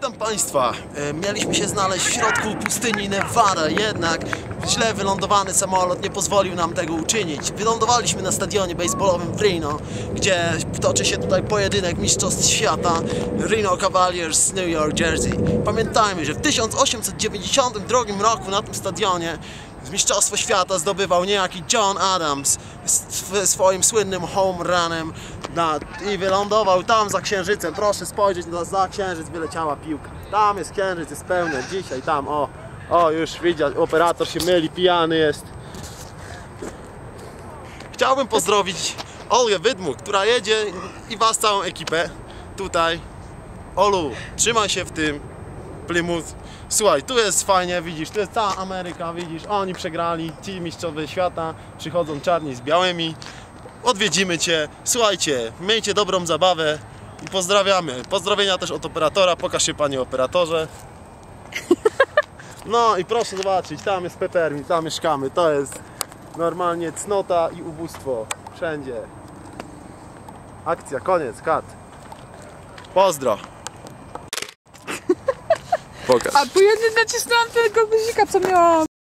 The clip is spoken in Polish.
Witam Państwa. E, Mieliśmy się znaleźć w środku pustyni Nevada, jednak źle wylądowany samolot nie pozwolił nam tego uczynić. Wylądowaliśmy na stadionie baseballowym w Reno, gdzie toczy się tutaj pojedynek Mistrzostw Świata Reno Cavaliers z New York, Jersey. Pamiętajmy, że w 1892 roku na tym stadionie Mistrzostwo Świata zdobywał niejaki John Adams swoim słynnym home runem na, i wylądował tam za księżycem. Proszę spojrzeć na za księżyc wyleciała piłka. Tam jest księżyc, jest pełny. Dzisiaj tam, o, o już widać, operator się myli, pijany jest. Chciałbym pozdrowić Olgę Wydmuch, która jedzie i was całą ekipę tutaj. Olu, trzymaj się w tym. Plymouth. Słuchaj, tu jest fajnie, widzisz, tu jest cała Ameryka, widzisz, oni przegrali, ci mistrzowie świata, przychodzą czarni z białymi, odwiedzimy Cię, słuchajcie, miejcie dobrą zabawę i pozdrawiamy. Pozdrowienia też od operatora, pokaż się Panie operatorze. No i proszę zobaczyć, tam jest Peppermint, tam mieszkamy, to jest normalnie cnota i ubóstwo, wszędzie. Akcja, koniec, kat. Pozdro. Pokaż. A bo ja nie nacisnęłam tego guzika, co miałam.